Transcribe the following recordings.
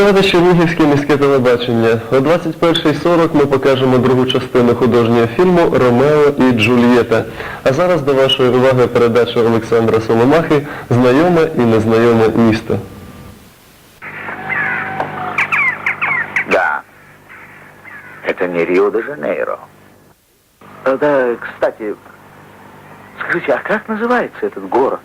дивитесь Чернігівське міське телебачення. О 21.40 ми покажемо другу частину художнього фільму Ромео і Джульєта. А зараз до вашої уваги передача Олександра Соломахи Знайоме і незнайоме місто. Да. Это не Рио-де-Жанейро. Э, Да, кстати, скажите, а как называется этот город?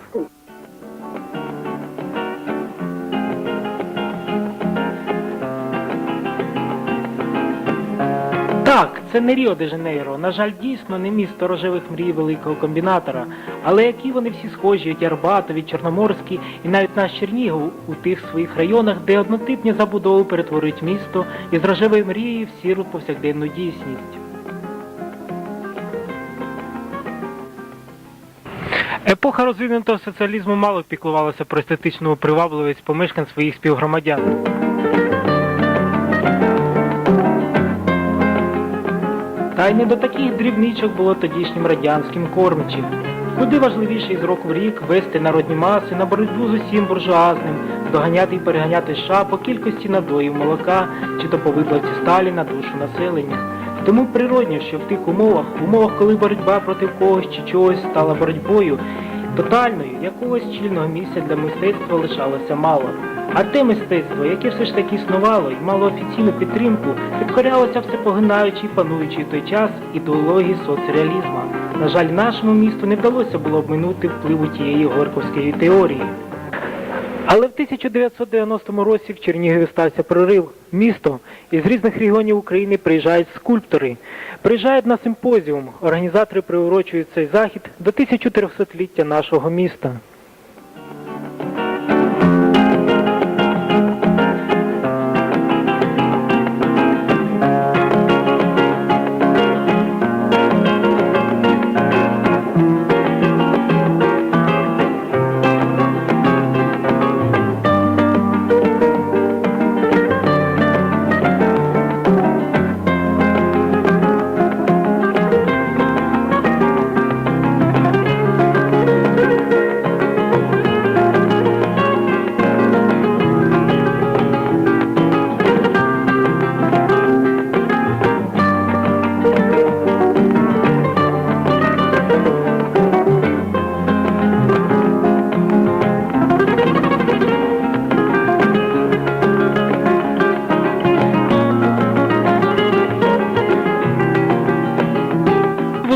Так, це не Ріо де Жанейро. На жаль, дійсно не місто рожевих мрій великого комбінатора. Але які вони всі схожі, від Арбату, від Чорноморський і навіть наш Чернігів у тих своїх районах, де однотипні забудови перетворюють місто із рожевої мрії в сіру повсякденну дійсність. Епоха розвинутого соціалізму мало піклувалася про естетичну привабливість помешкань своїх співгромадян. Та й не до таких дрібничок було тодішнім радянським кормчим. Куди важливіше із року в рік вести народні маси на боротьбу з усім буржуазним, доганяти і переганяти США по кількості надоїв молока чи то по виплаті сталі на душу населення. Тому природньо, що в тих умовах, в умовах, коли боротьба проти когось чи чогось стала боротьбою, тотальною, якогось чільного місця для мистецтва лишалося мало. А те мистецтво, яке все ж таки існувало і мало офіційну підтримку, підкорялося все погинаючи і той час ідеології соцреалізму. На жаль, нашому місту не вдалося було обминути впливу тієї горковської теорії. Але в 1990 році в Чернігові стався прорив. Місто із різних регіонів України приїжджають скульптори. Приїжджають на симпозіум. Організатори приурочують цей захід до 1300-ліття нашого міста.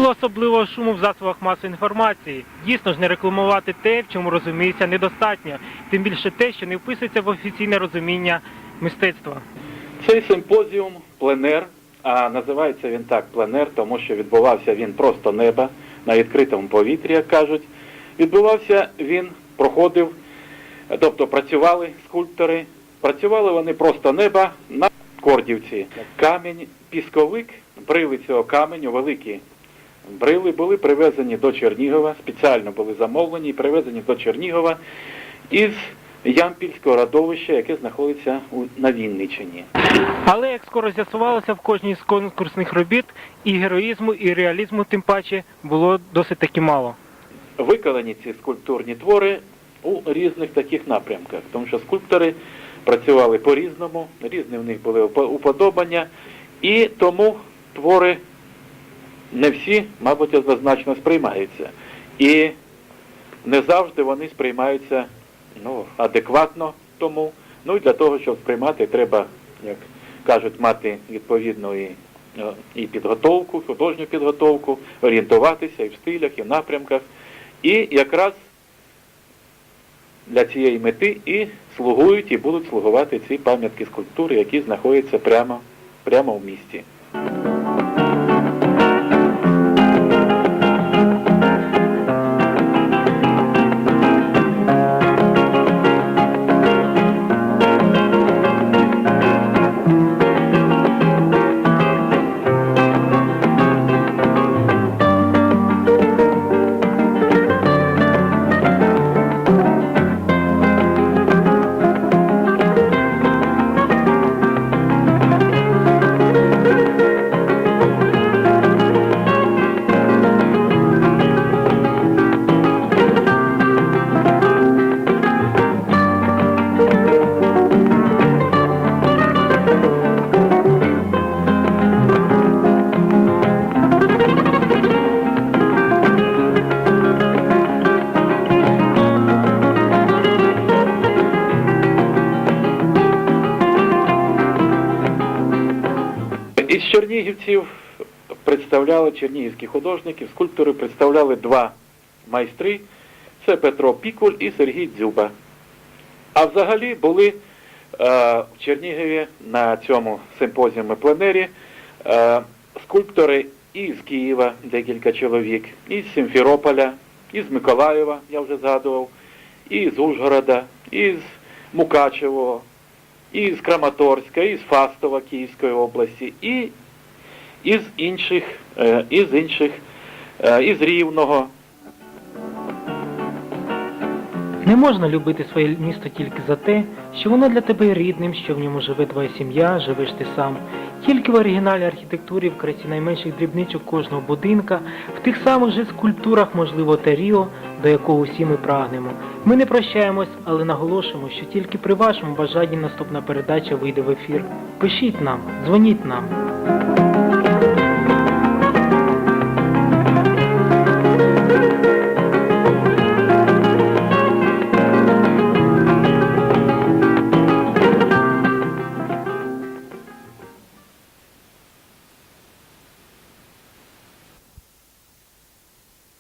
Було особливого шуму в засобах масової інформації. Дійсно ж не рекламувати те, в чому розуміється недостатньо, тим більше те, що не вписується в офіційне розуміння мистецтва. Цей симпозіум пленер, а називається він так пленер, тому що відбувався він просто неба на відкритому повітрі, як кажуть. Відбувався він, проходив, тобто працювали скульптори, працювали вони просто неба на Кордівці. Камінь, пісковик, брили цього каменю, великі брили були привезені до Чернігова, спеціально були замовлені і привезені до Чернігова із Ямпільського родовища, яке знаходиться у, на Вінниччині. Але як скоро з'ясувалося, в кожній з конкурсних робіт і героїзму, і реалізму, тим паче, було досить таки мало. Виконані ці скульптурні твори у різних таких напрямках, тому що скульптори працювали по-різному, різні в них були уподобання, і тому твори не всі, мабуть, однозначно сприймаються. І не завжди вони сприймаються ну, адекватно тому. Ну і для того, щоб сприймати, треба, як кажуть, мати відповідну і, е, і підготовку, художню підготовку, орієнтуватися і в стилях, і в напрямках. І якраз для цієї мети і слугують, і будуть слугувати ці пам'ятки скульптури, які знаходяться прямо, прямо в місті. Чернігівців представляли, чернігівських художників, скульптори представляли два майстри. Це Петро Пікуль і Сергій Дзюба. А взагалі були е, в Чернігові на цьому симпозіумі пленері е, скульптори із Києва, декілька чоловік, із Сімферополя, із Миколаєва, я вже згадував, із Ужгорода, із Мукачевого, із Краматорська, із Фастова Київської області, і із інших, е, із інших, е, із Рівного. Не можна любити своє місто тільки за те, що воно для тебе рідним, що в ньому живе твоя сім'я, живеш ти сам. Тільки в оригінальній архітектурі, в красі найменших дрібничок кожного будинка, в тих самих же скульптурах, можливо, та Ріо, до якого всі ми прагнемо. Ми не прощаємось, але наголошуємо, що тільки при вашому бажанні наступна передача вийде в ефір. Пишіть нам, дзвоніть нам.